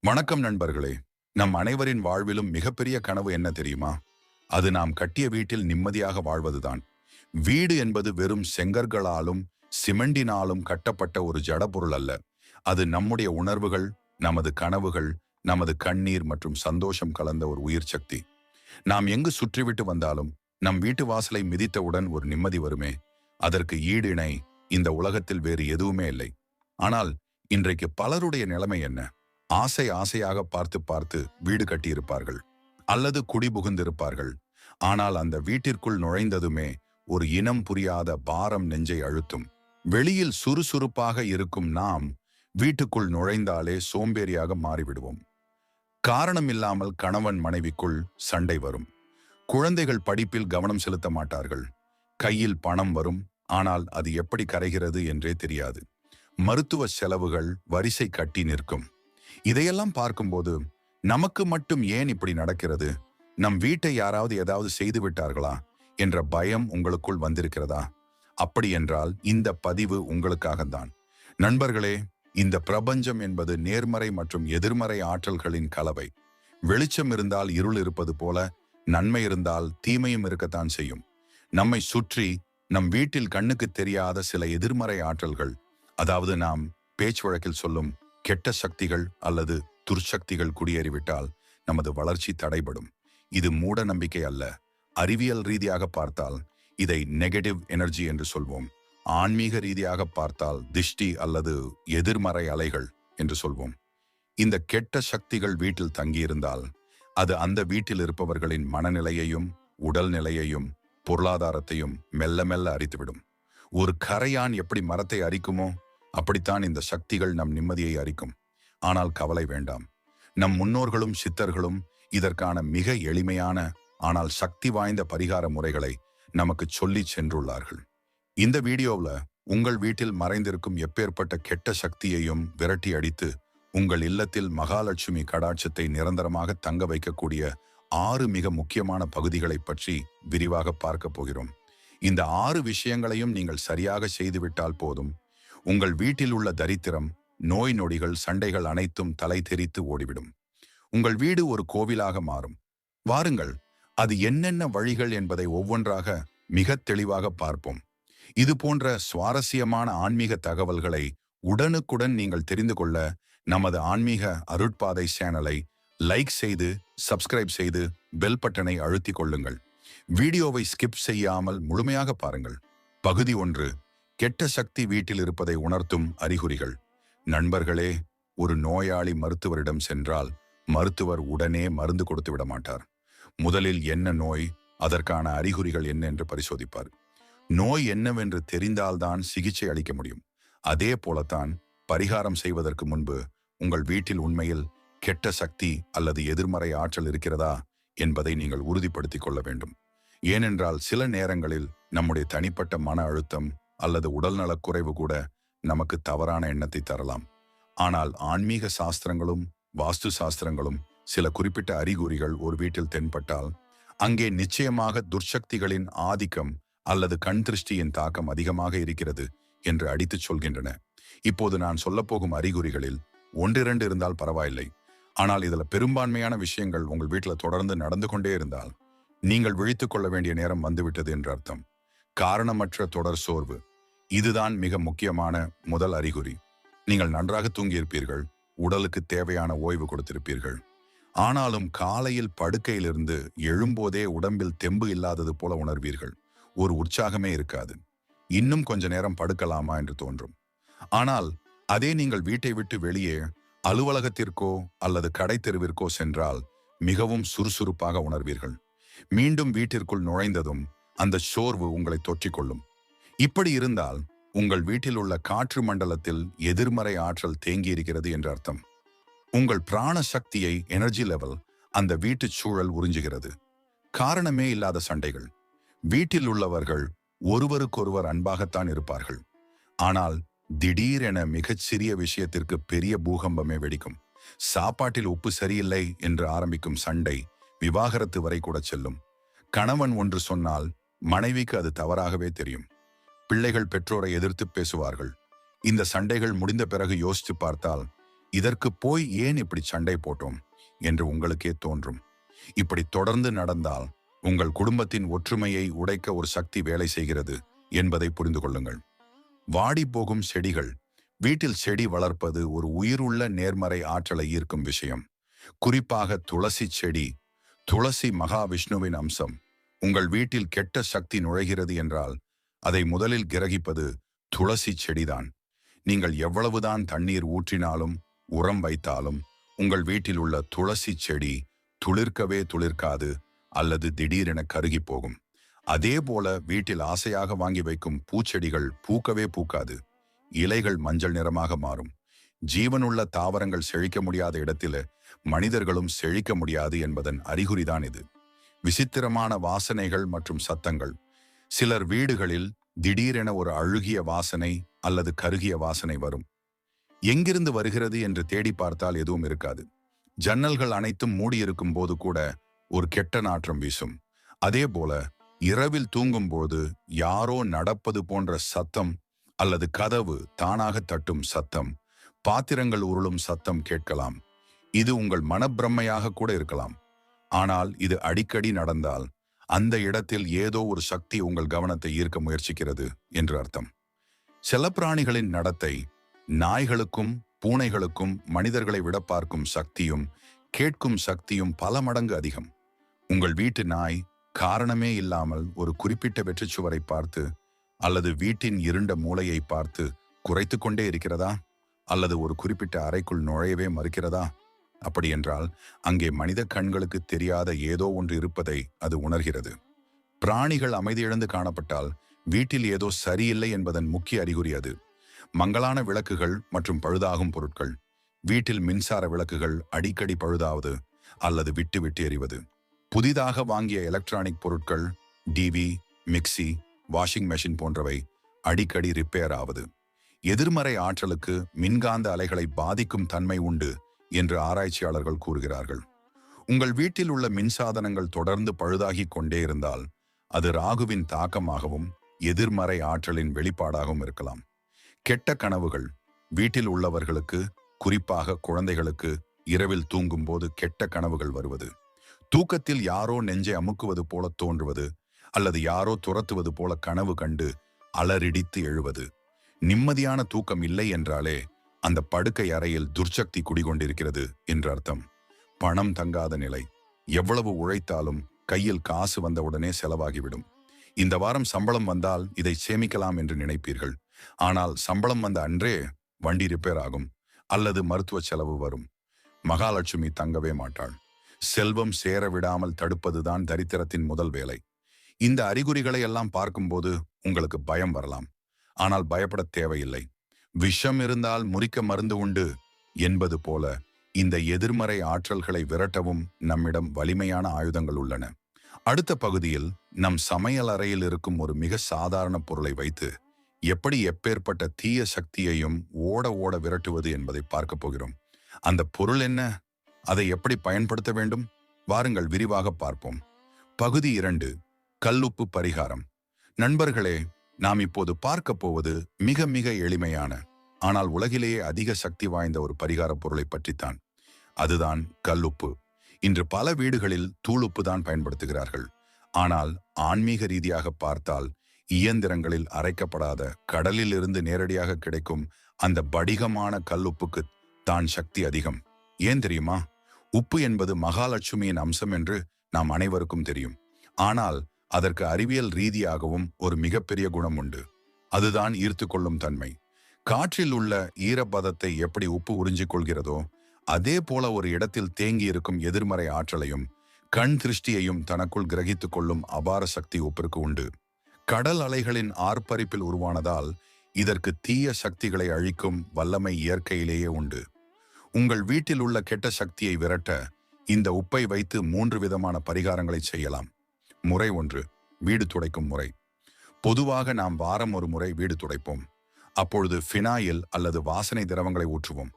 வணக்கம் நண்பர்களே. நம் அனைவரின் வாழ்விலும் மிகப்பெரிய கனவு என்ன தெரியுமா? அது நாம் கட்டிய வீட்டில் நிம்மதியாக வாழ்வதுதான். வீடு என்பது வெறும் செங்கற்களாலும் சிமெண்டினாலும் கட்டப்பட்ட ஒரு ஜடப்பொருள் அல்ல. அது நம்முடைய உணர்வுகள் நமது கனவுகள் நமது கண்ணீர் மற்றும் சந்தோஷம் கலந்த ஒரு உயிர் சக்தி. நாம் எங்கு சுற்றிவிட்டு வந்தாலும் நம் வீட்டு வாசலை மிதித்தவுடன் ஒரு நிம்மதி வருமே. அதற்கு ஈடு இணை இந்த உலகத்தில் வேறு எதுவுமே இல்லை. ஆனால் இன்றைக்கு பலருடைய நிலைமை என்ன? ஆசை ஆசையாக பார்த்து பார்த்து வீடு கட்டியிருப்பார்கள் அல்லது குடி புகுந்திருப்பார்கள். ஆனால் அந்த வீட்டிற்குள் நுழைந்ததுமே ஒரு இனம் புரியாத பாரம் நெஞ்சை அழுத்தும். வெளியில் சுறுசுறுப்பாக இருக்கும் நாம் வீட்டுக்குள் நுழைந்தாலே சோம்பேறியாக மாறிவிடுவோம். காரணம் இல்லாமல் கணவன் மனைவிக்குள் சண்டை வரும். குழந்தைகள் படிப்பில் கவனம் செலுத்த மாட்டார்கள். கையில் பணம் வரும். ஆனால் அது எப்படி கரைகிறது என்றே தெரியாது. மருத்துவ செலவுகள் வரிசை கட்டி நிற்கும். இதையெல்லாம் பார்க்கும்போது நமக்கு மட்டும் ஏன் இப்படி நடக்கிறது? நம் வீட்டை யாராவது ஏதாவது செய்து விட்டார்களா? என்ற பயம் உங்களுக்குள் வந்திருக்கிறதா? அப்படி என்றால் இந்த பதிவு உங்களுக்காகத்தான். நண்பர்களே இந்த பிரபஞ்சம் என்பது நேர்மறை மற்றும் எதிர்மறை ஆற்றல்களின் கலவை. வெளிச்சம் இருந்தால் இருள் இருப்பது போல நன்மை இருந்தால் தீமையும் இருக்கத்தான் செய்யும். நம்மை சுற்றி நம் வீட்டில் கண்ணுக்கு தெரியாத சில எதிர்மறை ஆற்றல்கள் அதாவது நாம் பேச்சு வழக்கில் சொல்லும் கெட்ட சக்திகள் அல்லது துர்சக்திகள் குடியேறிவிட்டால் நமது வளர்ச்சி தடைபடும். இது மூட நம்பிக்கை அல்ல. அறிவியல் ரீதியாக பார்த்தால் இதை நெகட்டிவ் எனர்ஜி என்று சொல்வோம். ஆன்மீக ரீதியாக பார்த்தால் திஷ்டி அல்லது எதிர்மறை அலைகள் என்று சொல்வோம். இந்த கெட்ட சக்திகள் வீட்டில் தங்கியிருந்தால் அது அந்த வீட்டில் இருப்பவர்களின் மனநிலையையும் உடல் நிலையையும் பொருளாதாரத்தையும் மெல்ல மெல்ல அரித்துவிடும். ஒரு கரையான் எப்படி மரத்தை அரிக்குமோ அப்படித்தான் இந்த சக்திகள் நம் நிம்மதியை அரிக்கும். ஆனால் கவலை வேண்டாம். நம் முன்னோர்களும் சித்தர்களும் இதற்கான மிக எளிமையான ஆனால் சக்தி வாய்ந்த பரிகார முறைகளை நமக்கு சொல்லி சென்றுள்ளார்கள். இந்த வீடியோவில் உங்கள் வீட்டில் மறைந்திருக்கும் எப்பேற்பட்ட கெட்ட சக்தியையும் விரட்டி அடித்து உங்கள் இல்லத்தில் மகாலட்சுமி கடாட்சத்தை நிரந்தரமாக தங்க வைக்கக்கூடிய ஆறு மிக முக்கியமான பகுதிகளை பற்றி விரிவாக பார்க்க போகிறோம். இந்த ஆறு விஷயங்களையும் நீங்கள் சரியாக செய்துவிட்டால் போதும். உங்கள் வீட்டில் உள்ள தரித்திரம் நோய் நொடிகள் சண்டைகள் அனைத்தும் தலை தெரித்து ஓடிவிடும். உங்கள் வீடு ஒரு கோவிலாக மாறும். வாருங்கள் அது என்னென்ன வழிகள் என்பதை ஒவ்வொன்றாக மிக தெளிவாக பார்ப்போம். இது போன்ற சுவாரஸ்யமான ஆன்மீக தகவல்களை உடனுக்குடன் நீங்கள் தெரிந்து கொள்ள நமது ஆன்மீக அருட்பாதை சேனலை லைக் செய்து சப்ஸ்கிரைப் செய்து பெல் பட்டனை அழுத்திக் கொள்ளுங்கள். வீடியோவை ஸ்கிப் செய்யாமல் முழுமையாக பாருங்கள். பகுதி ஒன்று கெட்ட சக்தி வீட்டில் இருப்பதை உணர்த்தும் அறிகுறிகள். நண்பர்களே ஒரு நோயாளி மருத்துவரிடம் சென்றால் மருத்துவர் உடனே மருந்து கொடுத்து விட மாட்டார். முதலில் என்ன நோய் அதற்கான அறிகுறிகள் என்ன என்று பரிசோதிப்பார். நோய் என்னவென்று தெரிந்தால்தான் சிகிச்சை அளிக்க முடியும். அதே போலத்தான் பரிகாரம் செய்வதற்கு முன்பு உங்கள் வீட்டில் உண்மையில் கெட்ட சக்தி அல்லது எதிர்மறை ஆற்றல் இருக்கிறதா என்பதை நீங்கள் உறுதிப்படுத்திக் கொள்ள வேண்டும். ஏனென்றால் சில நேரங்களில் நம்முடைய தனிப்பட்ட மன அழுத்தம் அல்லது உடல்நலக் குறைவு கூட நமக்கு தவறான எண்ணத்தை தரலாம். ஆனால் ஆன்மீக சாஸ்திரங்களும் வாஸ்து சாஸ்திரங்களும் சில குறிப்பிட்ட அறிகுறிகள் ஒரு வீட்டில் தென்பட்டால் அங்கே நிச்சயமாக துர்சக்திகளின் ஆதிக்கம் அல்லது கண் திருஷ்டியின் தாக்கம் அதிகமாக இருக்கிறது என்று அடித்துச் சொல்கின்றன. இப்போது நான் சொல்லப்போகும் அறிகுறிகளில் ஒன்றிரண்டு இருந்தால் பரவாயில்லை. ஆனால் இதுல பெரும்பான்மையான விஷயங்கள் உங்கள் வீட்டில் தொடர்ந்து நடந்து கொண்டே இருந்தால் நீங்கள் விழித்துக் கொள்ள வேண்டிய நேரம் வந்துவிட்டது என்று அர்த்தம். காரணமற்ற தொடர் சோர்வு. இதுதான் மிக முக்கியமான முதல் அறிகுறி. நீங்கள் நன்றாக தூங்கியிருப்பீர்கள். உடலுக்கு தேவையான ஓய்வு கொடுத்திருப்பீர்கள். ஆனாலும் காலையில் படுக்கையிலிருந்து எழும்போதே உடம்பில் தெம்பு இல்லாதது போல உணர்வீர்கள். ஒரு உற்சாகமே இருக்காது. இன்னும் கொஞ்ச நேரம் படுக்கலாமா என்று தோன்றும். ஆனால் அதே நீங்கள் வீட்டை விட்டு வெளியே அலுவலகத்திற்கோ அல்லது கடை தெருவிற்கோ சென்றால் மிகவும் சுறுசுறுப்பாக உணர்வீர்கள். மீண்டும் வீட்டிற்குள் நுழைந்ததும் அந்த சோர்வு உங்களை தொற்றிக்கொள்ளும். இப்படி இருந்தால் உங்கள் வீட்டில் உள்ள காற்று மண்டலத்தில் எதிர்மறை ஆற்றல் தேங்கி இருக்கிறது என்று அர்த்தம். உங்கள் பிராண சக்தியை எனர்ஜி லெவல் அந்த வீட்டு சூழல் உறிஞ்சுகிறது. காரணமே இல்லாத சண்டைகள். வீட்டில் உள்ளவர்கள் ஒருவருக்கொருவர் அன்பாகத்தான் இருப்பார்கள். ஆனால் திடீரென மிகச் சிறிய விஷயத்திற்கு பெரிய பூகம்பமே வெடிக்கும். சாப்பாட்டில் உப்பு சரியில்லை என்று ஆரம்பிக்கும் சண்டை விவாகரத்து வரை கூட செல்லும். கணவன் ஒன்று சொன்னால் மனைவிக்கு அது தவறாகவே தெரியும். பிள்ளைகள் பெற்றோரை எதிர்த்து பேசுவார்கள். இந்த சண்டைகள் முடிந்த பிறகு யோசித்து பார்த்தால் இதற்கு போய் ஏன் இப்படி சண்டை போட்டோம் என்று உங்களுக்கே தோன்றும். இப்படி தொடர்ந்து நடந்தால் உங்கள் குடும்பத்தின் ஒற்றுமையை உடைக்க ஒரு சக்தி வேலை செய்கிறது என்பதை புரிந்து கொள்ளுங்கள். வாடி போகும் செடிகள் வீட்டில் செடி வளர்ப்பது ஒரு உயிருள்ள நேர்மறை ஆற்றலை ஈர்க்கும் விஷயம். குறிப்பாக துளசி செடி துளசி மகாவிஷ்ணுவின் அம்சம் உங்கள் வீட்டில் கெட்ட சக்தி நுழைகிறது என்றால் அதை முதலில் கிரகிப்பது துளசி செடிதான். நீங்கள் எவ்வளவுதான் தண்ணீர் ஊற்றினாலும் உரம் வைத்தாலும் உங்கள் வீட்டில் உள்ள துளசி செடி துளிர்க்கவே துளிர்க்காது அல்லது திடீரென கருகி போகும். அதே போல வீட்டில் ஆசையாக வாங்கி வைக்கும் பூச்செடிகள் பூக்கவே பூக்காது. இலைகள் மஞ்சள் நிறமாக மாறும். ஜீவனுள்ள தாவரங்கள் செழிக்க முடியாத இடத்தில் மனிதர்களும் செழிக்க முடியாது என்பதன் அறிகுறிதான் இது. விசித்திரமான வாசனைகள் மற்றும் சத்தங்கள். சிலர் வீடுகளில் திடீரென ஒரு அழுகிய வாசனை அல்லது கருகிய வாசனை வரும். எங்கிருந்து வருகிறது என்று தேடி பார்த்தால் எதுவும் இருக்காது. ஜன்னல்கள் அனைத்தும் மூடியிருக்கும் போது கூட ஒரு கெட்ட நாற்றம் வீசும். அதே போல இரவில் தூங்கும்போது யாரோ நடப்பது போன்ற சத்தம் அல்லது கதவு தானாக தட்டும் சத்தம். பாத்திரங்கள் உருளும் சத்தம் கேட்கலாம். இது உங்கள் மனப்பிரமையாக கூட இருக்கலாம். ஆனால் இது அடிக்கடி நடந்தால் அந்த இடத்தில் ஏதோ ஒரு சக்தி உங்கள் கவனத்தை ஈர்க்க முயற்சிக்கிறது என்று அர்த்தம். செல்லப்பிராணிகளின் நடத்தை நாய்களுக்கும் பூனைகளுக்கும் மனிதர்களை விட பார்க்கும் சக்தியும் கேட்கும் சக்தியும் பல மடங்கு அதிகம். உங்கள் வீட்டு நாய் காரணமே இல்லாமல் ஒரு குறிப்பிட்ட வெற்றிச்சுவரை பார்த்து அல்லது வீட்டின் இருண்ட மூளையை பார்த்து குறைத்து கொண்டே இருக்கிறதா? அல்லது ஒரு குறிப்பிட்ட அறைக்குள் நுழையவே மறுக்கிறதா? அப்படியென்றால் அங்கே மனித கண்களுக்கு தெரியாத ஏதோ ஒன்று இருப்பதை அது உணர்கிறது. பிராணிகள் அமைதியிழந்து காணப்பட்டால் வீட்டில் ஏதோ சரியில்லை என்பதன் முக்கிய அறிகுறி அது. மங்களான விளக்குகள் மற்றும் பழுதாகும் பொருட்கள் வீட்டில் மின்சார விளக்குகள் அடிக்கடி பழுதாவது அல்லது விட்டு விட்டு எறிவது புதிதாக வாங்கிய எலக்ட்ரானிக் பொருட்கள் டிவி மிக்சி வாஷிங் மெஷின் போன்றவை அடிக்கடி ரிப்பேர் ஆவது. எதிர்மறை ஆற்றலுக்கு மின்காந்த அலைகளை பாதிக்கும் தன்மை உண்டு என்று ஆராய்ச்சியாளர்கள் கூறுகிறார்கள். உங்கள் வீட்டில் உள்ள மின்சாதனங்கள் தொடர்ந்து பழுதாகிக் கொண்டே இருந்தால் அது ராகுவின் தாக்கமாகவும் எதிர்மறை ஆற்றலின் வெளிப்பாடாகவும் இருக்கலாம். கெட்ட கனவுகள் வீட்டில் உள்ளவர்களுக்கு குறிப்பாக குழந்தைகளுக்கு இரவில் தூங்கும்போது கெட்ட கனவுகள் வருவது. தூக்கத்தில் யாரோ நெஞ்சை அமுக்குவது போல தோன்றுவது அல்லது யாரோ துரத்துவது போல கனவு கண்டு அலறிடித்து எழுவது. நிம்மதியான தூக்கம் இல்லை என்றாலே அந்த படுக்கை அறையில் துர்ச்சக்தி குடிகொண்டிருக்கிறது என்று அர்த்தம். பணம் தங்காத நிலை. எவ்வளவு உழைத்தாலும் கையில் காசு வந்தவுடனே செலவாகிவிடும். இந்த வாரம் சம்பளம் வந்தால் இதை சேமிக்கலாம் என்று நினைப்பீர்கள். ஆனால் சம்பளம் வந்த அன்றே வண்டி ரிப்பேர் ஆகும். அல்லது மருத்துவ செலவு வரும். மகாலட்சுமி தங்கவே மாட்டாள். செல்வம் சேர விடாமல் தடுப்பதுதான் தரித்திரத்தின் முதல் வேலை. இந்த அறிகுறிகளை எல்லாம் பார்க்கும்போது உங்களுக்கு பயம் வரலாம். ஆனால் பயப்பட தேவையில்லை. விஷம் இருந்தால் முறிக்க மருந்து உண்டு என்பது போல இந்த எதிர்மறை ஆற்றல்களை விரட்டவும் நம்மிடம் வலிமையான ஆயுதங்கள் உள்ளன. அடுத்த பகுதியில் நம் சமையல் அறையில் இருக்கும் ஒரு மிக சாதாரண பொருளை வைத்து எப்படி எப்பேற்பட்ட தீய சக்தியையும் ஓட ஓட விரட்டுவது என்பதை பார்க்க போகிறோம். அந்த பொருள் என்ன? அதை எப்படி பயன்படுத்த வேண்டும்? வாருங்கள் விரிவாக பார்ப்போம். பகுதி இரண்டு. கல்லுப்பு பரிகாரம். நண்பர்களே நாம் இப்போது பார்க்க போவது மிக மிக எளிமையான ஆனால் உலகிலேயே அதிக சக்தி வாய்ந்த ஒரு பரிகாரப் பொருளை பற்றித்தான். அதுதான் கல்லுப்பு. இன்று பல வீடுகளில் தூளுப்பு தான் பயன்படுத்துகிறார்கள். ஆனால் ஆன்மீக ரீதியாக பார்த்தால் இயந்திரங்களில் அரைக்கப்படாத கடலில் இருந்து நேரடியாக கிடைக்கும் அந்த படிகமான கல்லுப்புக்கு தான் சக்தி அதிகம். ஏன் தெரியுமா? உப்பு என்பது மகாலட்சுமியின் அம்சம் என்று நாம் அனைவருக்கும் தெரியும். ஆனால் அதற்கு அறிவியல் ரீதியாகவும் ஒரு மிகப்பெரிய குணம் உண்டு. அதுதான் ஈர்த்து கொள்ளும் தன்மை. காற்றில் உள்ள ஈரப்பதத்தை எப்படி உப்பு உறிஞ்சிக் கொள்கிறதோ அதே போல ஒரு இடத்தில் தேங்கி இருக்கும் எதிர்மறை ஆற்றலையும் கண் திருஷ்டியையும் தனக்குள் கிரகித்துக் கொள்ளும் அபார சக்தி உப்பிற்கு உண்டு. கடல் அலைகளின் ஆர்ப்பரிப்பில் உருவானதால் இதற்கு தீய சக்திகளை அழிக்கும் வல்லமை இயற்கையிலேயே உண்டு. உங்கள் வீட்டில் உள்ள கெட்ட சக்தியை விரட்ட இந்த உப்பை வைத்து மூன்று விதமான பரிகாரங்களை செய்யலாம். முறை ஒன்று வீடு துடைக்கும் முறை. பொதுவாக நாம் வாரம் ஒரு முறை வீடு துடைப்போம். அப்பொழுது ஃபினாயில் அல்லது வாசனை திரவங்களை ஊற்றுவோம்.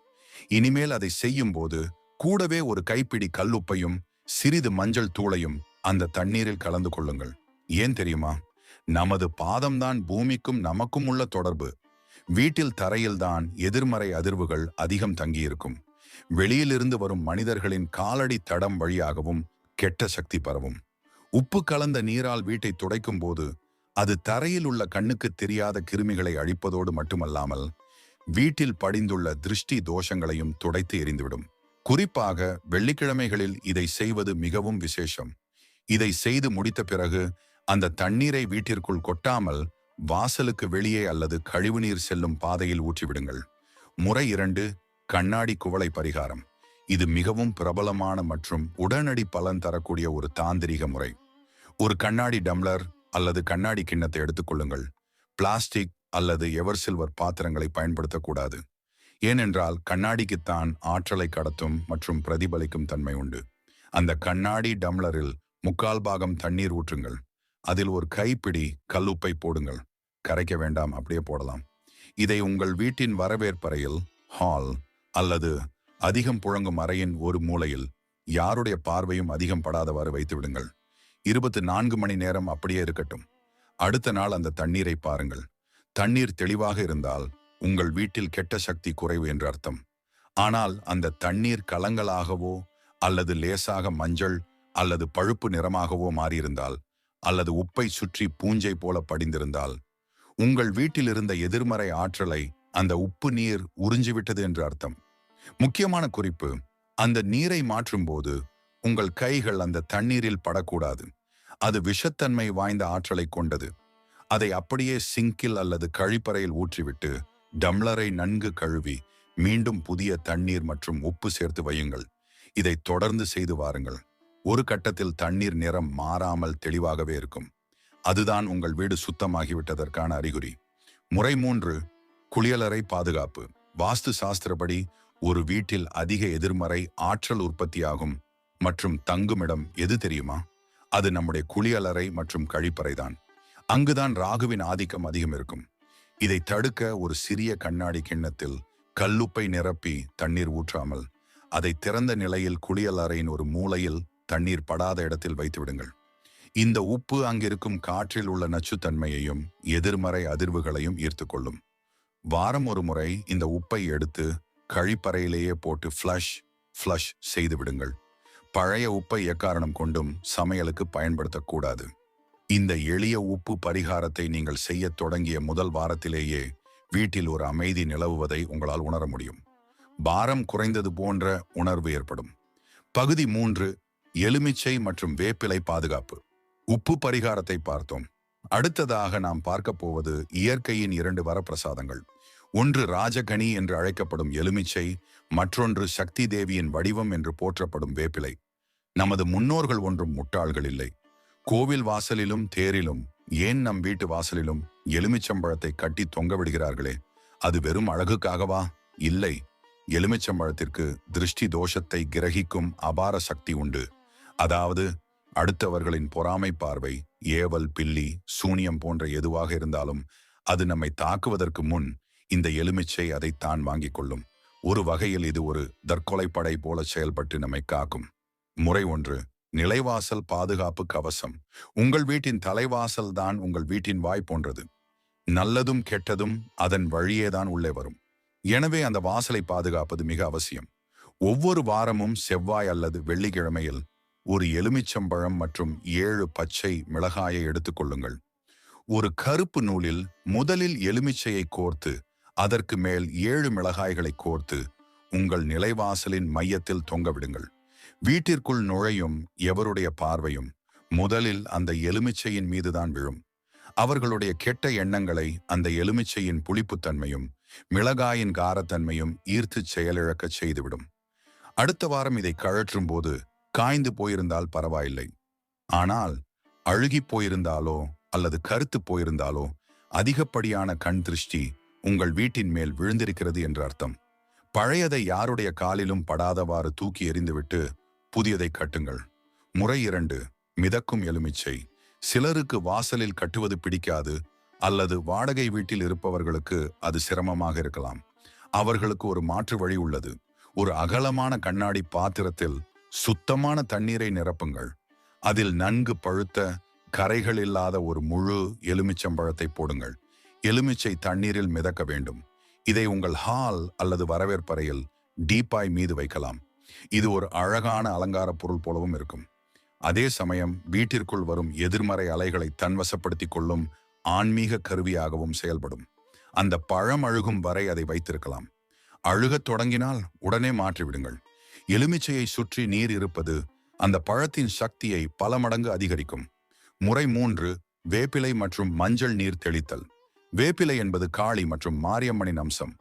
இனிமேல் அதை செய்யும் போது கூடவே ஒரு கைப்பிடி கல்லுப்பையும் சிறிது மஞ்சள் தூளையும் அந்த தண்ணீரில் கலந்து கொள்ளுங்கள். ஏன் தெரியுமா? நமது பாதம்தான் பூமிக்கும் நமக்கும் உள்ள தொடர்பு. வீட்டில் தரையில்தான் எதிர்மறை அதிர்வுகள் அதிகம் தங்கியிருக்கும். வெளியிலிருந்து வரும் மனிதர்களின் காலடி தடம் வழியாகவும் கெட்ட சக்தி பரவும். உப்பு கலந்த நீரால் வீட்டை துடைக்கும் போது அது தரையில் உள்ள கண்ணுக்கு தெரியாத கிருமிகளை அழிப்பதோடு மட்டுமல்லாமல் வீட்டில் படிந்துள்ள திருஷ்டி தோஷங்களையும் துடைத்து எரிந்துவிடும் குறிப்பாக வெள்ளிக்கிழமைகளில் இதை செய்வது மிகவும் விசேஷம். இதை செய்து முடித்த பிறகு அந்த தண்ணீரை வீட்டிற்குள் கொட்டாமல் வாசலுக்கு வெளியே அல்லது கழிவுநீர் செல்லும் பாதையில் ஊற்றிவிடுங்கள். முறை இரண்டு கண்ணாடி குவளை பரிகாரம். இது மிகவும் பிரபலமான மற்றும் உடனடி பலன் தரக்கூடிய ஒரு தாந்திரிக முறை. ஒரு கண்ணாடி டம்ளர் அல்லது கண்ணாடி கிண்ணத்தை எடுத்துக்கொள்ளுங்கள் பிளாஸ்டிக் அல்லது எவர் சில்வர் பாத்திரங்களை பயன்படுத்தக்கூடாது. ஏனென்றால் கண்ணாடிக்குத்தான் ஆற்றலை கடத்தும் மற்றும் பிரதிபலிக்கும் தன்மை உண்டு. அந்த கண்ணாடி டம்ளரில் முக்கால் பாகம் தண்ணீர் ஊற்றுங்கள். அதில் ஒரு கைப்பிடி கல்லுப்பை போடுங்கள். கரைக்க வேண்டாம் அப்படியே போடலாம். இதை உங்கள் வீட்டின் வரவேற்பறையில் ஹால் அல்லது அதிகம் புழங்கும் அறையின் ஒரு மூலையில் யாருடைய பார்வையும் அதிகம் படாதவாறு வைத்து விடுங்கள். இருபத்தி நான்கு மணி நேரம் அப்படியே இருக்கட்டும். அடுத்த நாள் அந்த தண்ணீரை பாருங்கள். தண்ணீர் தெளிவாக இருந்தால் உங்கள் வீட்டில் கெட்ட சக்தி குறைவு என்று அர்த்தம். ஆனால் அந்த தண்ணீர் கலங்களாகவோ அல்லது லேசாக மஞ்சள் அல்லது பழுப்பு நிறமாகவோ மாறியிருந்தால் அல்லது உப்பை சுற்றி பூஞ்சை போல படிந்திருந்தால் உங்கள் வீட்டில் இருந்த எதிர்மறை ஆற்றலை அந்த உப்பு நீர் உறிஞ்சிவிட்டது என்று அர்த்தம். முக்கியமான குறிப்பு அந்த நீரை மாற்றும்போது உங்கள் கைகள் அந்த தண்ணீரில் படக்கூடாது. அது விஷத்தன்மை வாய்ந்த ஆற்றலை கொண்டது. அதை அப்படியே சிங்கில் அல்லது கழிப்பறையில் ஊற்றிவிட்டு டம்ளரை நன்கு கழுவி மீண்டும் புதிய தண்ணீர் மற்றும் உப்பு சேர்த்து வையுங்கள். இதை தொடர்ந்து செய்து வாருங்கள். ஒரு கட்டத்தில் தண்ணீர் நிறம் மாறாமல் தெளிவாகவே இருக்கும். அதுதான் உங்கள் வீடு சுத்தமாகிவிட்டதற்கான அறிகுறி. முறை மூன்று குளியலறை பாதுகாப்பு. வாஸ்து சாஸ்திரப்படி ஒரு வீட்டில் அதிக எதிர்மறை ஆற்றல் உற்பத்தியாகும் மற்றும் தங்குமிடம் எது தெரியுமா? அது நம்முடைய குளியலறை மற்றும் கழிப்பறைதான். அங்குதான் ராகுவின் ஆதிக்கம் அதிகம் இருக்கும். இதை தடுக்க ஒரு சிறிய கண்ணாடி கிண்ணத்தில் கல்லுப்பை நிரப்பி தண்ணீர் ஊற்றாமல் அதை திறந்த நிலையில் குளியலறையின் ஒரு மூலையில் தண்ணீர் படாத இடத்தில் வைத்து விடுங்கள். இந்த உப்பு அங்கிருக்கும் காற்றில் உள்ள நச்சுத்தன்மையையும் எதிர்மறை அதிர்வுகளையும் ஈர்த்துக்கொள்ளும் வாரம் ஒரு முறை இந்த உப்பை எடுத்து கழிப்பறையிலேயே போட்டு ஃப்ளஷ் ஃப்ளஷ் செய்து விடுங்கள். பழைய உப்பை எக்காரணம் கொண்டும் சமையலுக்கு பயன்படுத்தக்கூடாது. இந்த எளிய உப்பு பரிகாரத்தை நீங்கள் செய்யத் தொடங்கிய முதல் வாரத்திலேயே வீட்டில் ஒரு அமைதி நிலவுவதை உங்களால் உணர முடியும். பாரம் குறைந்தது போன்ற உணர்வு ஏற்படும். பகுதி மூன்று எலுமிச்சை மற்றும் வேப்பிலை பாதுகாப்பு. உப்பு பரிகாரத்தை பார்த்தோம். அடுத்ததாக நாம் பார்க்க போவது இயற்கையின் இரண்டு வரப்பிரசாதங்கள். ஒன்று ராஜகனி என்று அழைக்கப்படும் எலுமிச்சை மற்றொன்று சக்தி தேவியின் வடிவம் என்று போற்றப்படும் வேப்பிலை. நமது முன்னோர்கள் ஒன்றும் முட்டாள்கள் இல்லை. கோவில் வாசலிலும் தேரிலும் ஏன் நம் வீட்டு வாசலிலும் எலுமிச்சம்பழத்தை கட்டி தொங்க விடுகிறார்களே? அது வெறும் அழகுக்காகவா? இல்லை. எலுமிச்சம்பழத்திற்கு திருஷ்டி தோஷத்தை கிரகிக்கும் அபார சக்தி உண்டு. அதாவது அடுத்தவர்களின் பொறாமை பார்வை ஏவல் பில்லி சூனியம் போன்ற எதுவாக இருந்தாலும் அது நம்மை தாக்குவதற்கு முன் இந்த எலுமிச்சை அதைத்தான் வாங்கிக் கொள்ளும். ஒரு வகையில் இது ஒரு தற்கொலைப்படை போல செயல்பட்டு நம்மை காக்கும். முறை ஒன்று நிலைவாசல் பாதுகாப்பு கவசம். உங்கள் வீட்டின் தலைவாசல் தான் உங்கள் வீட்டின் வாய் போன்றது. நல்லதும் கெட்டதும் அதன் வழியேதான் உள்ளே வரும். எனவே அந்த வாசலை பாதுகாப்பது மிக அவசியம். ஒவ்வொரு வாரமும் செவ்வாய் அல்லது வெள்ளிக்கிழமையில் ஒரு எலுமிச்சம்பழம் மற்றும் ஏழு பச்சை மிளகாயை எடுத்துக்கொள்ளுங்கள் ஒரு கருப்பு நூலில் முதலில் எலுமிச்சையை கோர்த்து அதற்கு மேல் ஏழு மிளகாய்களை கோர்த்து உங்கள் நிலைவாசலின் மையத்தில் தொங்கவிடுங்கள் வீட்டிற்குள் நுழையும் எவருடைய பார்வையும் முதலில் அந்த எலுமிச்சையின் மீதுதான் விழும். அவர்களுடைய கெட்ட எண்ணங்களை அந்த எலுமிச்சையின் புளிப்புத்தன்மையும் மிளகாயின் காரத்தன்மையும் ஈர்த்து செயலிழக்கச் செய்துவிடும். அடுத்த வாரம் இதை கழற்றும் போது காய்ந்து போயிருந்தால் பரவாயில்லை. ஆனால் அழுகி போயிருந்தாலோ அல்லது கருத்து போயிருந்தாலோ அதிகப்படியான கண் திருஷ்டி உங்கள் வீட்டின் மேல் விழுந்திருக்கிறது என்று அர்த்தம். பழையதை யாருடைய காலிலும் படாதவாறு தூக்கி எறிந்துவிட்டு புதியதை கட்டுங்கள். முறை இரண்டு மிதக்கும் எலுமிச்சை. சிலருக்கு வாசலில் கட்டுவது பிடிக்காது அல்லது வாடகை வீட்டில் இருப்பவர்களுக்கு அது சிரமமாக இருக்கலாம். அவர்களுக்கு ஒரு மாற்று வழி உள்ளது. ஒரு அகலமான கண்ணாடி பாத்திரத்தில் சுத்தமான தண்ணீரை நிரப்புங்கள். அதில் நன்கு பழுத்த கரைகள் இல்லாத ஒரு முழு எலுமிச்சம்பழத்தை போடுங்கள். எலுமிச்சை தண்ணீரில் மிதக்க வேண்டும். இதை உங்கள் ஹால் அல்லது வரவேற்பறையில் டீப்பாய் மீது வைக்கலாம். இது ஒரு அழகான அலங்கார பொருள் போலவும் இருக்கும். அதே சமயம் வீட்டிற்குள் வரும் எதிர்மறை அலைகளை தன்வசப்படுத்திக் கொள்ளும் ஆன்மீக கருவியாகவும் செயல்படும். அந்த பழம் அழுகும் வரை அதை வைத்திருக்கலாம். அழுகத் தொடங்கினால் உடனே மாற்றிவிடுங்கள். எலுமிச்சையை சுற்றி நீர் இருப்பது அந்த பழத்தின் சக்தியை பல மடங்கு அதிகரிக்கும். முறை மூன்று வேப்பிலை மற்றும் மஞ்சள் நீர் தெளித்தல். வேப்பிலை என்பது காளி மற்றும் மாரியம்மனின் அம்சம்.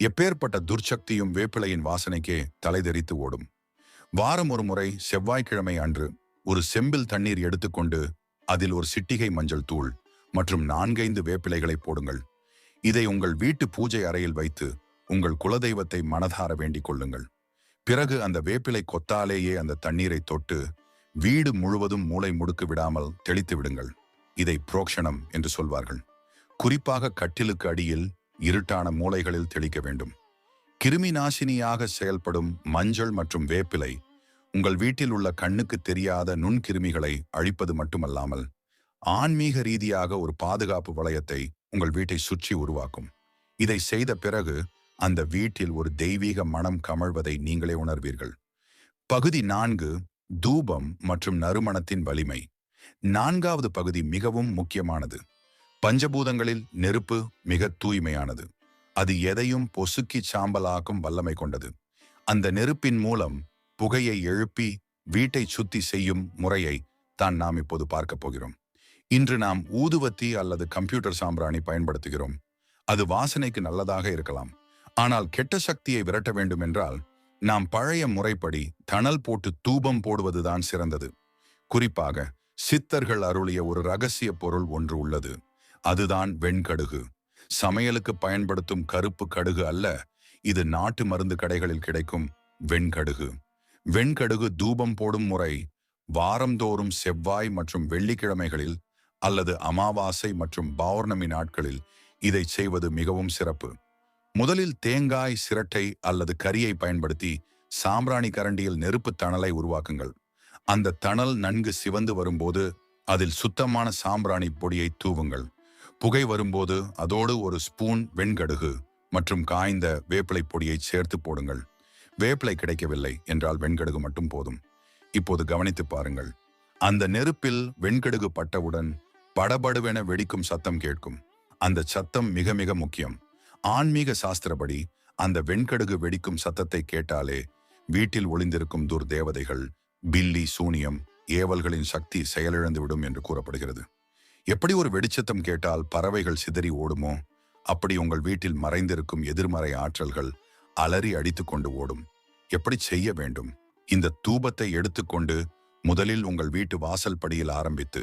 எப்பேற்பட்ட துர்ச்சக்தியும் வேப்பிலையின் வாசனைக்கே தலைதெறித்து ஓடும். வாரம் ஒரு முறை செவ்வாய்க்கிழமை அன்று ஒரு செம்பில் தண்ணீர் எடுத்துக்கொண்டு அதில் ஒரு சிட்டிகை மஞ்சள் தூள் மற்றும் நான்கைந்து வேப்பிலைகளை போடுங்கள். இதை உங்கள் வீட்டு பூஜை அறையில் வைத்து உங்கள் குலதெய்வத்தை மனதார வேண்டிக் கொள்ளுங்கள். பிறகு அந்த வேப்பிலை கொத்தாலேயே அந்த தண்ணீரை தொட்டு வீடு முழுவதும் மூளை முடுக்கு விடாமல் தெளித்து விடுங்கள். இதை புரோக்ஷணம் என்று சொல்வார்கள். குறிப்பாக கட்டிலுக்கு அடியில் இருட்டான மூலைகளில் தெளிக்க வேண்டும். கிருமி நாசினியாக செயல்படும் மஞ்சள் மற்றும் வேப்பிலை உங்கள் வீட்டில் உள்ள கண்ணுக்கு தெரியாத நுண்கிருமிகளை அழிப்பது மட்டுமல்லாமல் ஆன்மீக ரீதியாக ஒரு பாதுகாப்பு வளையத்தை உங்கள் வீட்டை சுற்றி உருவாக்கும். இதை செய்த பிறகு அந்த வீட்டில் ஒரு தெய்வீக மனம் கமழ்வதை நீங்களே உணர்வீர்கள். பகுதி நான்கு தூபம் மற்றும் நறுமணத்தின் வலிமை. நான்காவது பகுதி மிகவும் முக்கியமானது. பஞ்சபூதங்களில் நெருப்பு மிக தூய்மையானது. அது எதையும் பொசுக்கி சாம்பலாக்கும் வல்லமை கொண்டது. அந்த நெருப்பின் மூலம் புகையை எழுப்பி வீட்டை சுத்தி செய்யும் முறையை தான் நாம் இப்போது பார்க்க போகிறோம். இன்று நாம் ஊதுவத்தி அல்லது கம்ப்யூட்டர் சாம்பிராணி பயன்படுத்துகிறோம். அது வாசனைக்கு நல்லதாக இருக்கலாம். ஆனால் கெட்ட சக்தியை விரட்ட வேண்டும் என்றால் நாம் பழைய முறைப்படி தணல் போட்டு தூபம் போடுவதுதான் சிறந்தது. குறிப்பாக சித்தர்கள் அருளிய ஒரு ரகசிய பொருள் ஒன்று உள்ளது. அதுதான் வெண்கடுகு. சமையலுக்கு பயன்படுத்தும் கருப்பு கடுகு அல்ல இது நாட்டு மருந்து கடைகளில் கிடைக்கும் வெண்கடுகு. வெண்கடுகு தூபம் போடும் முறை வாரந்தோறும் செவ்வாய் மற்றும் வெள்ளிக்கிழமைகளில் அல்லது அமாவாசை மற்றும் பௌர்ணமி நாட்களில் இதை செய்வது மிகவும் சிறப்பு. முதலில் தேங்காய் சிரட்டை அல்லது கரியை பயன்படுத்தி சாம்பிராணி கரண்டியில் நெருப்பு தணலை உருவாக்குங்கள். அந்த தணல் நன்கு சிவந்து வரும்போது அதில் சுத்தமான சாம்பிராணி பொடியை தூவுங்கள். புகை வரும்போது அதோடு ஒரு ஸ்பூன் வெண்கடுகு மற்றும் காய்ந்த வேப்பிலை பொடியை சேர்த்து போடுங்கள். வேப்பிலை கிடைக்கவில்லை என்றால் வெண்கடுகு மட்டும் போதும். இப்போது கவனித்து பாருங்கள். அந்த நெருப்பில் வெண்கடுகு பட்டவுடன் படபடுவென வெடிக்கும் சத்தம் கேட்கும். அந்த சத்தம் மிக மிக முக்கியம். ஆன்மீக சாஸ்திரப்படி அந்த வெண்கடுகு வெடிக்கும் சத்தத்தை கேட்டாலே வீட்டில் ஒளிந்திருக்கும் துர்தேவதைகள் பில்லி சூனியம் ஏவல்களின் சக்தி செயலிழந்துவிடும் என்று கூறப்படுகிறது. எப்படி ஒரு வெடிச்சத்தம் கேட்டால் பறவைகள் சிதறி ஓடுமோ அப்படி உங்கள் வீட்டில் மறைந்திருக்கும் எதிர்மறை ஆற்றல்கள் அலறி அடித்துக் கொண்டு ஓடும். எப்படி செய்ய வேண்டும்? இந்த தூபத்தை எடுத்துக்கொண்டு முதலில் உங்கள் வீட்டு வாசல் படியில் ஆரம்பித்து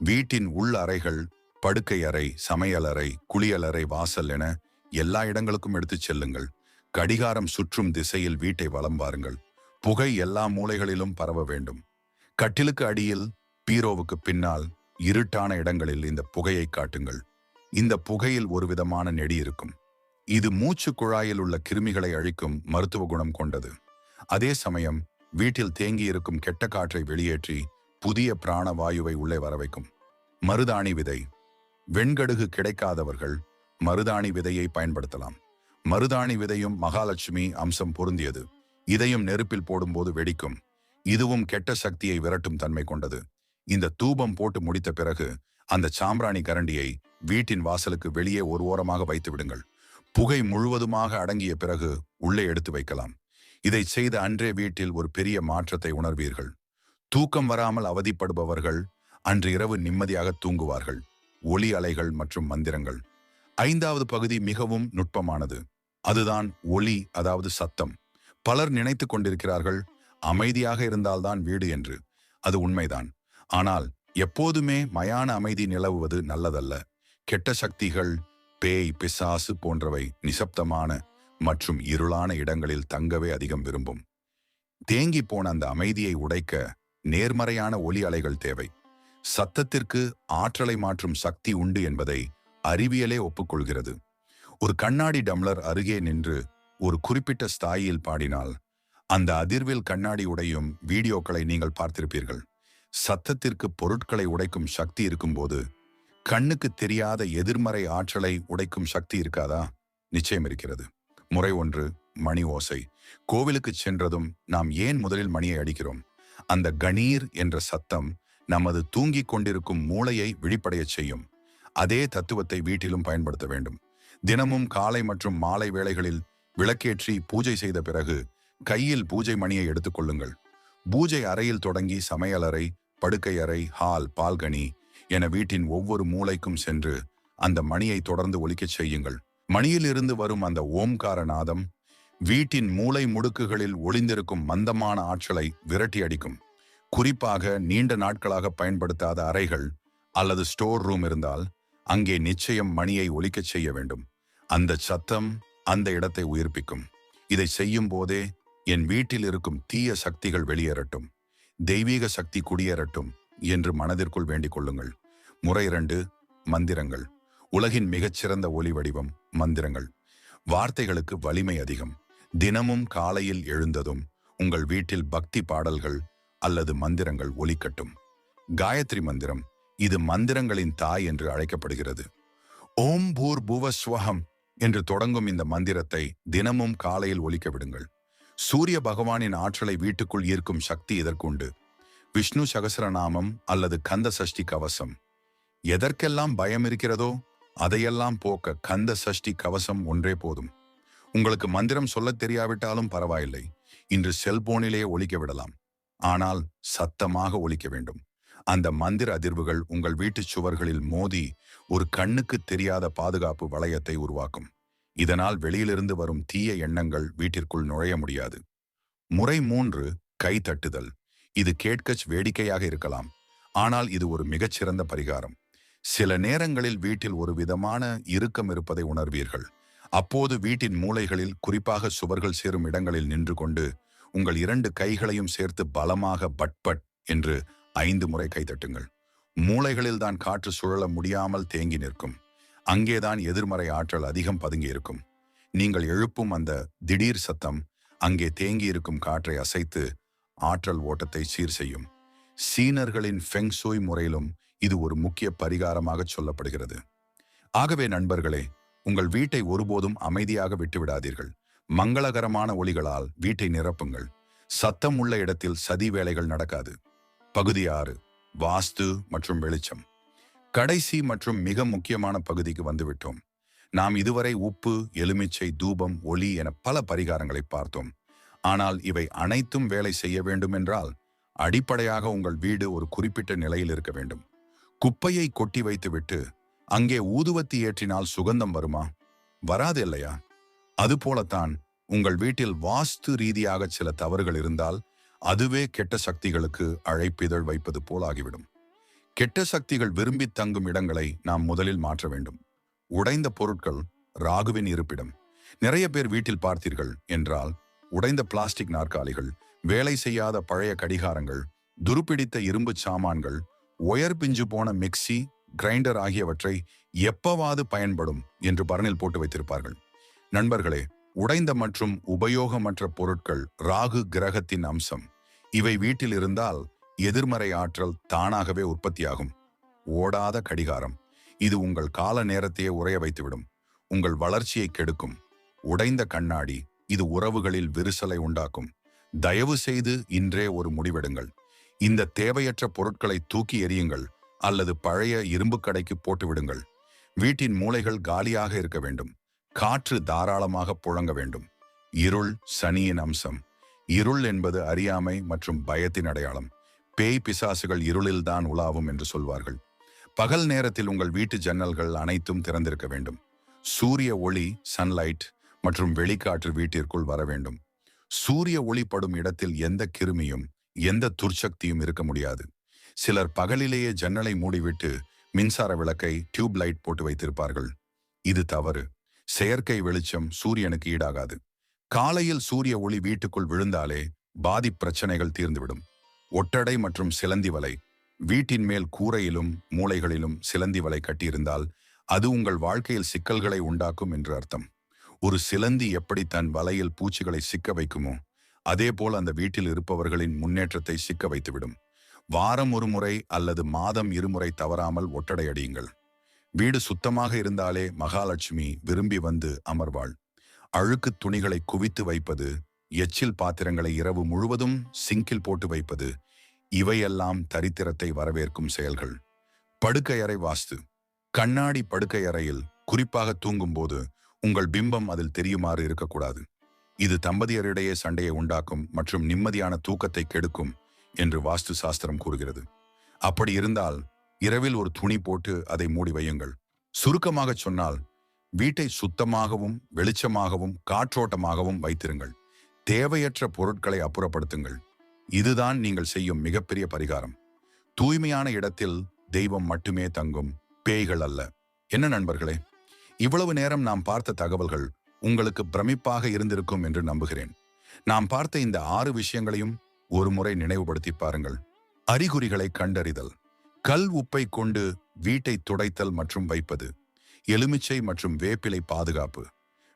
வீட்டின் உள் அறைகள் படுக்கை அறை சமையலறை குளியலறை வாசல் என எல்லா இடங்களுக்கும் எடுத்துச் செல்லுங்கள். கடிகாரம் சுற்றும் திசையில் வீட்டை வலம் வாருங்கள். புகை எல்லா மூலைகளிலும் பரவ வேண்டும். கட்டிலுக்கு அடியில் பீரோவுக்கு பின்னால் இருட்டான இடங்களில் இந்த புகையை காட்டுங்கள். இந்த புகையில் ஒரு விதமான நெடி இருக்கும். இது மூச்சு குழாயில் உள்ள கிருமிகளை அழிக்கும் மருத்துவ குணம் கொண்டது. அதே சமயம் வீட்டில் தேங்கி இருக்கும் கெட்ட காற்றை வெளியேற்றி புதிய பிராண வாயுவை உள்ளே வரவைக்கும். மருதாணி விதை. வெண்கடுகு கிடைக்காதவர்கள் மருதாணி விதையை பயன்படுத்தலாம். மருதாணி விதையும் மகாலட்சுமி அம்சம் பொருந்தியது. இதையும் நெருப்பில் போடும்போது வெடிக்கும். இதுவும் கெட்ட சக்தியை விரட்டும் தன்மை கொண்டது. இந்த தூபம் போட்டு முடித்த பிறகு அந்த சாம்பிராணி கரண்டியை வீட்டின் வாசலுக்கு வெளியே ஒரு ஓரமாக வைத்து விடுங்கள். புகை முழுவதுமாக அடங்கிய பிறகு உள்ளே எடுத்து வைக்கலாம். இதை செய்த அன்றே வீட்டில் ஒரு பெரிய மாற்றத்தை உணர்வீர்கள். தூக்கம் வராமல் அவதிப்படுபவர்கள் அன்று இரவு நிம்மதியாக தூங்குவார்கள். ஒளி அலைகள் மற்றும் மந்திரங்கள். ஐந்தாவது பகுதி மிகவும் நுட்பமானது. அதுதான் ஒளி அதாவது சத்தம். பலர் நினைத்து கொண்டிருக்கிறார்கள் அமைதியாக இருந்தால்தான் வீடு என்று. அது உண்மைதான். ஆனால் எப்போதுமே மயான அமைதி நிலவுவது நல்லதல்ல. கெட்ட சக்திகள் பேய் பிசாசு போன்றவை நிசப்தமான மற்றும் இருளான இடங்களில் தங்கவே அதிகம் விரும்பும். தேங்கி போன அந்த அமைதியை உடைக்க நேர்மறையான ஒலி அலைகள் தேவை. சத்தத்திற்கு ஆற்றலை மாற்றும் சக்தி உண்டு என்பதை அறிவியலே ஒப்புக்கொள்கிறது. ஒரு கண்ணாடி டம்ளர் அருகே நின்று ஒரு குறிப்பிட்ட ஸ்தாயில் பாடினால் அந்த அதிர்வில் கண்ணாடி உடையும் வீடியோக்களை நீங்கள் பார்த்திருப்பீர்கள். சத்தத்திற்கு பொருட்களை உடைக்கும் சக்தி இருக்கும்போது கண்ணுக்கு தெரியாத எதிர்மறை ஆற்றலை உடைக்கும் சக்தி இருக்காதா? நிச்சயம் இருக்கிறது. முறை ஒன்று மணி ஓசை. கோவிலுக்கு சென்றதும் நாம் ஏன் முதலில் மணியை அடிக்கிறோம்? அந்த கணீர் என்ற சத்தம் நமது தூங்கிக் கொண்டிருக்கும் மூளையை விழிப்படையச் செய்யும். அதே தத்துவத்தை வீட்டிலும் பயன்படுத்த வேண்டும். தினமும் காலை மற்றும் மாலை வேளைகளில் விளக்கேற்றி பூஜை செய்த பிறகு கையில் பூஜை மணியை எடுத்துக்கொள்ளுங்கள் பூஜை அறையில் தொடங்கி சமையலறை படுக்கை அறை ஹால் பால்கனி என வீட்டின் ஒவ்வொரு மூளைக்கும் சென்று அந்த மணியை தொடர்ந்து ஒலிக்கச் செய்யுங்கள். மணியிலிருந்து வரும் அந்த ஓம்கார நாதம் வீட்டின் மூளை முடுக்குகளில் ஒளிந்திருக்கும் மந்தமான ஆற்றலை விரட்டி அடிக்கும். குறிப்பாக நீண்ட நாட்களாக பயன்படுத்தாத அறைகள் அல்லது ஸ்டோர் ரூம் இருந்தால் அங்கே நிச்சயம் மணியை ஒலிக்கச் செய்ய வேண்டும். அந்த சத்தம் அந்த இடத்தை உயிர்ப்பிக்கும். இதை செய்யும் போதே என் வீட்டில் இருக்கும் தீய சக்திகள் வெளியேறட்டும். தெய்வீக சக்தி குடியேறட்டும் என்று மனதிற்குள் வேண்டிக் கொள்ளுங்கள். முறை இரண்டு மந்திரங்கள். உலகின் மிகச்சிறந்த ஒலி வடிவம் மந்திரங்கள். வார்த்தைகளுக்கு வலிமை அதிகம். தினமும் காலையில் எழுந்ததும் உங்கள் வீட்டில் பக்தி பாடல்கள் அல்லது மந்திரங்கள் ஒலிக்கட்டும். காயத்ரி மந்திரம் இது மந்திரங்களின் தாய் என்று அழைக்கப்படுகிறது. ஓம் பூர் புவஸ்வகம் என்று தொடங்கும் இந்த மந்திரத்தை தினமும் காலையில் ஒலிக்க விடுங்கள். சூரிய பகவானின் ஆற்றலை வீட்டுக்குள் ஈர்க்கும் சக்தி இதற்குண்டு. விஷ்ணு சகசரநாமம் அல்லது கந்த சஷ்டி கவசம். எதற்கெல்லாம் பயம் இருக்கிறதோ அதையெல்லாம் போக்க கந்த சஷ்டி கவசம் ஒன்றே போதும். உங்களுக்கு மந்திரம் சொல்லத் தெரியாவிட்டாலும் பரவாயில்லை. இன்று செல்போனிலே ஒழிக்க விடலாம். ஆனால் சத்தமாக ஒழிக்க வேண்டும். அந்த மந்திர அதிர்வுகள் உங்கள் வீட்டுச் சுவர்களில் மோதி ஒரு கண்ணுக்கு தெரியாத பாதுகாப்பு வளையத்தை உருவாக்கும். இதனால் வெளியிலிருந்து வரும் தீய எண்ணங்கள் வீட்டிற்குள் நுழைய முடியாது. முறை மூன்று கை தட்டுதல். இது கேட்கச் வேடிக்கையாக இருக்கலாம். ஆனால் இது ஒரு மிகச்சிறந்த பரிகாரம். சில நேரங்களில் வீட்டில் ஒரு விதமான இறுக்கம் இருப்பதை உணர்வீர்கள். அப்போது வீட்டின் மூலைகளில் குறிப்பாக சுவர்கள் சேரும் இடங்களில் நின்று கொண்டு உங்கள் இரண்டு கைகளையும் சேர்த்து பலமாக பட்பட் என்று ஐந்து முறை கைதட்டுங்கள் மூளைகளில் தான் காற்று சுழல முடியாமல் தேங்கி நிற்கும். அங்கேதான் எதிர்மறை ஆற்றல் அதிகம் பதுங்கி இருக்கும். நீங்கள் எழுப்பும் அந்த திடீர் சத்தம் அங்கே தேங்கி இருக்கும் காற்றை அசைத்து ஆற்றல் ஓட்டத்தை சீர் செய்யும். சீனர்களின் ஃபெங்சோய் முறையிலும் இது ஒரு முக்கிய பரிகாரமாக சொல்லப்படுகிறது. ஆகவே நண்பர்களே உங்கள் வீட்டை ஒருபோதும் அமைதியாக விட்டுவிடாதீர்கள். மங்களகரமான ஒளிகளால் வீட்டை நிரப்புங்கள். சத்தம் உள்ள இடத்தில் சதி வேலைகள் நடக்காது. பகுதி ஆறு வாஸ்து மற்றும் வெளிச்சம். கடைசி மற்றும் மிக முக்கியமான பகுதிக்கு வந்துவிட்டோம். நாம் இதுவரை உப்பு எலுமிச்சை தூபம் ஒளி என பல பரிகாரங்களை பார்த்தோம். ஆனால் இவை அனைத்தும் வேலை செய்ய வேண்டும் என்றால் அடிப்படையாக உங்கள் வீடு ஒரு குறிப்பிட்ட நிலையில் இருக்க வேண்டும். குப்பையை கொட்டி வைத்துவிட்டு அங்கே ஊதுவத்தி ஏற்றினால் சுகந்தம் வருமா? வராது இல்லையா? அதுபோலத்தான் உங்கள் வீட்டில் வாஸ்து ரீதியாக சில தவறுகள் இருந்தால் அதுவே கெட்ட சக்திகளுக்கு அழைப்பிதழ் வைப்பது போல் ஆகிவிடும். கெட்ட சக்திகள் விரும்பி தங்கும் இடங்களை நாம் முதலில் மாற்ற வேண்டும். உடைந்த பொருட்கள் ராகுவின் இருப்பிடம். நிறைய பேர் வீட்டில் பார்த்தீர்கள் என்றால் உடைந்த பிளாஸ்டிக் நாற்காலிகள் வேலை செய்யாத பழைய கடிகாரங்கள் துருப்பிடித்த இரும்பு சாமான்கள் ஒயர் பிஞ்சு போன மிக்சி கிரைண்டர் ஆகியவற்றை எப்பவாது பயன்படும் என்று பரனில் போட்டு வைத்திருப்பார்கள். நண்பர்களே உடைந்த மற்றும் உபயோகமற்ற பொருட்கள் ராகு கிரகத்தின் அம்சம். இவை வீட்டில் இருந்தால் எதிர்மறை ஆற்றல் தானாகவே உற்பத்தியாகும். ஓடாத கடிகாரம். இது உங்கள் கால நேரத்தையே உறைய வைத்துவிடும். உங்கள் வளர்ச்சியை கெடுக்கும். உடைந்த கண்ணாடி இது உறவுகளில் விரிசலை உண்டாக்கும். தயவு செய்து இன்றே ஒரு முடிவெடுங்கள். இந்த தேவையற்ற பொருட்களை தூக்கி எறியுங்கள் அல்லது பழைய இரும்பு கடைக்கு போட்டுவிடுங்கள் வீட்டின் மூளைகள் காலியாக இருக்க வேண்டும். காற்று தாராளமாக புழங்க வேண்டும். இருள் சனியின் அம்சம். இருள் என்பது அறியாமை மற்றும் பயத்தின் அடையாளம். பேய் பிசாசுகள் இருளில்தான் உலாவும் என்று சொல்வார்கள். பகல் நேரத்தில் உங்கள் வீட்டு ஜன்னல்கள் அனைத்தும் திறந்திருக்க வேண்டும். சூரிய ஒளி சன்லைட் மற்றும் வெளிக்காற்று வீட்டிற்குள் வர வேண்டும். சூரிய ஒளி படும் இடத்தில் எந்த கிருமியும் எந்த துர்ச்சக்தியும் இருக்க முடியாது. சிலர் பகலிலேயே ஜன்னலை மூடிவிட்டு மின்சார விளக்கை டியூப் லைட் போட்டு வைத்திருப்பார்கள். இது தவறு. செயற்கை வெளிச்சம் சூரியனுக்கு ஈடாகாது. காலையில் சூரிய ஒளி வீட்டுக்குள் விழுந்தாலே பாதி பிரச்சனைகள் தீர்ந்துவிடும். ஒட்டடை மற்றும் சிலந்தி வலை. வீட்டின் மேல் கூரையிலும் மூளைகளிலும் சிலந்தி வலை கட்டியிருந்தால் அது உங்கள் வாழ்க்கையில் சிக்கல்களை உண்டாக்கும் என்று அர்த்தம். ஒரு சிலந்தி எப்படி தன் வலையில் பூச்சிகளை சிக்க வைக்குமோ அதேபோல் அந்த வீட்டில் இருப்பவர்களின் முன்னேற்றத்தை சிக்க வைத்துவிடும். வாரம் ஒரு முறை அல்லது மாதம் இருமுறை தவறாமல் ஒட்டடை அடியுங்கள். வீடு சுத்தமாக இருந்தாலே மகாலட்சுமி விரும்பி வந்து அமர்வாள். அழுக்கு துணிகளை குவித்து வைப்பது எச்சில் பாத்திரங்களை இரவு முழுவதும் சிங்கில் போட்டு வைப்பது இவையெல்லாம் தரித்திரத்தை வரவேற்கும் செயல்கள். படுக்கையறை வாஸ்து. கண்ணாடி படுக்கையறையில் குறிப்பாக தூங்கும்போது உங்கள் பிம்பம் அதில் தெரியுமாறு இருக்கக்கூடாது. இது தம்பதியரிடையே சண்டையை உண்டாக்கும் மற்றும் நிம்மதியான தூக்கத்தை கெடுக்கும் என்று வாஸ்து சாஸ்திரம் கூறுகிறது. அப்படி இருந்தால் இரவில் ஒரு துணி போட்டு அதை மூடி வையுங்கள். சுருக்கமாக சொன்னால் வீட்டை சுத்தமாகவும் வெளிச்சமாகவும் காற்றோட்டமாகவும் வைத்திருங்கள். தேவையற்ற பொருட்களை அப்புறப்படுத்துங்கள். இதுதான் நீங்கள் செய்யும் மிகப்பெரிய பரிகாரம். தூய்மையான இடத்தில் தெய்வம் மட்டுமே தங்கும் பேய்கள் அல்ல. என்ன நண்பர்களே இவ்வளவு நேரம் நாம் பார்த்த தகவல்கள் உங்களுக்கு பிரமிப்பாக இருந்திருக்கும் என்று நம்புகிறேன். நாம் பார்த்த இந்த ஆறு விஷயங்களையும் ஒரு முறை நினைவுபடுத்தி பாருங்கள். அறிகுறிகளை கண்டறிதல். கல் உப்பை கொண்டு வீட்டை துடைத்தல் மற்றும் வைப்பது. எலுமிச்சை மற்றும் வேப்பிலை பாதுகாப்பு.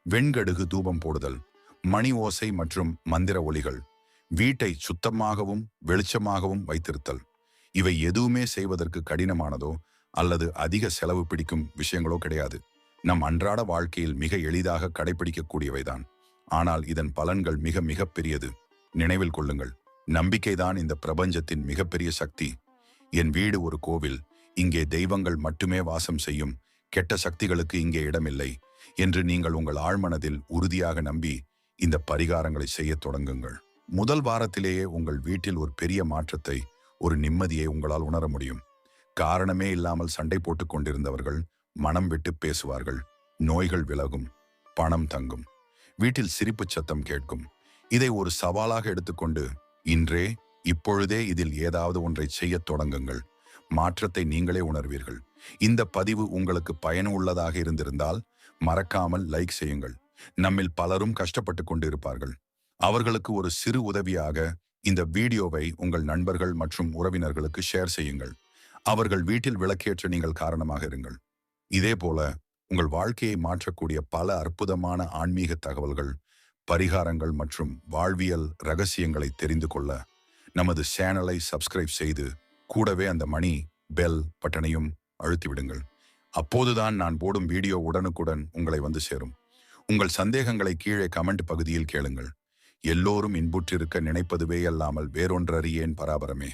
வெண்கடுகு தூபம் போடுதல். மணி ஓசை மற்றும் மந்திர ஒலிகள். வீட்டை சுத்தமாகவும் வெளிச்சமாகவும் வைத்திருத்தல். இவை எதுவுமே செய்வதற்கு கடினமானதோ அல்லது அதிக செலவு பிடிக்கும் விஷயங்களோ கிடையாது. நம் அன்றாட வாழ்க்கையில் மிக எளிதாக கடைபிடிக்கக்கூடியவைதான். ஆனால் இதன் பலன்கள் மிக மிக பெரியது. நினைவில் கொள்ளுங்கள். நம்பிக்கைதான் இந்த பிரபஞ்சத்தின் மிகப்பெரிய சக்தி. என் வீடு ஒரு கோவில். இங்கே தெய்வங்கள் மட்டுமே வாசம் செய்யும். கெட்ட சக்திகளுக்கு இங்கே இடமில்லை. என்று நீங்கள் உங்கள் ஆழ்மனதில் உறுதியாக நம்பி இந்த பரிகாரங்களை செய்ய தொடங்குங்கள். முதல் வாரத்திலேயே உங்கள் வீட்டில் ஒரு பெரிய மாற்றத்தை ஒரு நிம்மதியை உங்களால் உணர முடியும். காரணமே இல்லாமல் சண்டை போட்டுக் கொண்டிருந்தவர்கள் மனம் விட்டு பேசுவார்கள். நோய்கள் விலகும். பணம் தங்கும். வீட்டில் சிரிப்பு சத்தம் கேட்கும். இதை ஒரு சவாலாக எடுத்துக்கொண்டு இன்றே இப்பொழுதே இதில் ஏதாவது ஒன்றை செய்யத் தொடங்குங்கள். மாற்றத்தை நீங்களே உணர்வீர்கள். இந்த பதிவு உங்களுக்கு பயனுள்ளதாக இருந்திருந்தால் மறக்காமல் லைக் செய்யுங்கள். நம்மில் பலரும் கஷ்டப்பட்டு கொண்டிருப்பார்கள். அவர்களுக்கு ஒரு சிறு உதவியாக இந்த வீடியோவை உங்கள் நண்பர்கள் மற்றும் உறவினர்களுக்கு ஷேர் செய்யுங்கள். அவர்கள் வீட்டில் விளக்கேற்ற நீங்கள் காரணமாக இருங்கள். இதே போல உங்கள் வாழ்க்கையை மாற்றக்கூடிய பல அற்புதமான ஆன்மீக தகவல்கள் பரிகாரங்கள் மற்றும் வாழ்வியல் ரகசியங்களை தெரிந்து கொள்ள நமது சேனலை சப்ஸ்கிரைப் செய்து கூடவே அந்த மணி பெல் பட்டனையும் அழுத்திவிடுங்கள். அப்போதுதான் நான் போடும் வீடியோ உடனுக்குடன் உங்களை வந்து சேரும். உங்கள் சந்தேகங்களை கீழே கமெண்ட் பகுதியில் கேளுங்கள். எல்லோரும் இன்புற்றிருக்க நினைப்பதுவே அல்லாமல் வேறொன்றறியேன் பராபரமே.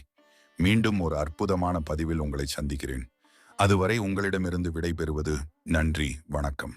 மீண்டும் ஒரு அற்புதமான பதிவில் உங்களை சந்திக்கிறேன். அதுவரை உங்களிடமிருந்து விடைபெறுவது நன்றி வணக்கம்.